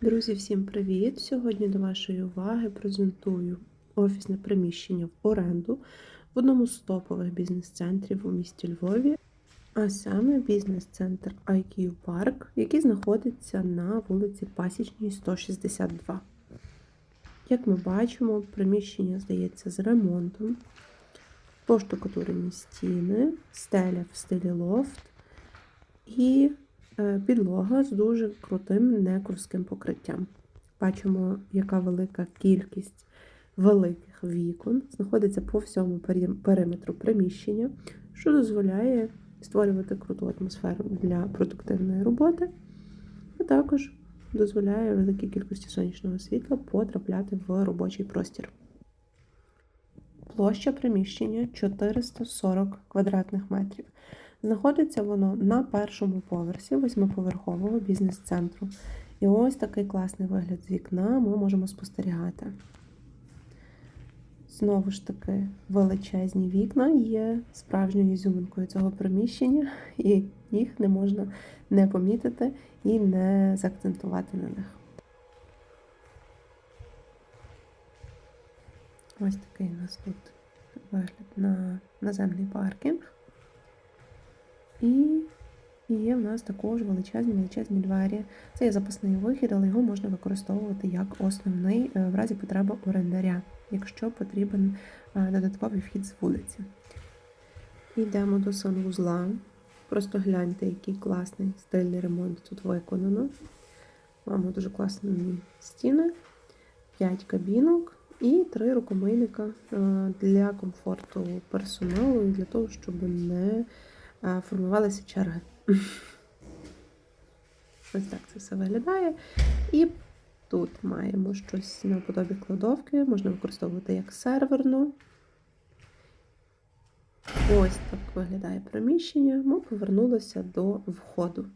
Друзі, всім привіт! Сьогодні до вашої уваги презентую офісне приміщення в оренду в одному з топових бізнес-центрів у місті Львові, а саме бізнес-центр IQ Park, який знаходиться на вулиці Пасічній, 162. Як ми бачимо, приміщення здається з ремонтом, поштукатурені стіни, стеля в стилі лофт і підлога з дуже крутим некурським покриттям. Бачимо, яка велика кількість великих вікон знаходиться по всьому периметру приміщення, що дозволяє створювати круту атмосферу для продуктивної роботи, а також дозволяє великій кількості сонячного світла потрапляти в робочий простір. Площа приміщення 440 квадратних метрів. Знаходиться воно на першому поверсі восьмиповерхового бізнес-центру. І ось такий класний вигляд з вікна ми можемо спостерігати. Знову ж таки, величезні вікна є справжньою ізюминкою цього приміщення, і їх не можна не помітити і не заакцентувати на них. Ось такий у нас тут вигляд на наземний паркінг. І є в нас також величезні величезні двері. Це є запасний вихід, але його можна використовувати як основний е, в разі потреби орендаря, якщо потрібен е, додатковий вхід з вулиці. Йдемо до санвузла. Просто гляньте, який класний стильний ремонт тут виконано. Маємо дуже класні стіни, 5 кабінок і 3 рукомийника е, для комфорту персоналу і для того, щоб не формувалися черги. Ось так це все виглядає. І тут маємо щось наподобі кладовки, можна використовувати як серверну. Ось так виглядає приміщення. Ми повернулися до входу.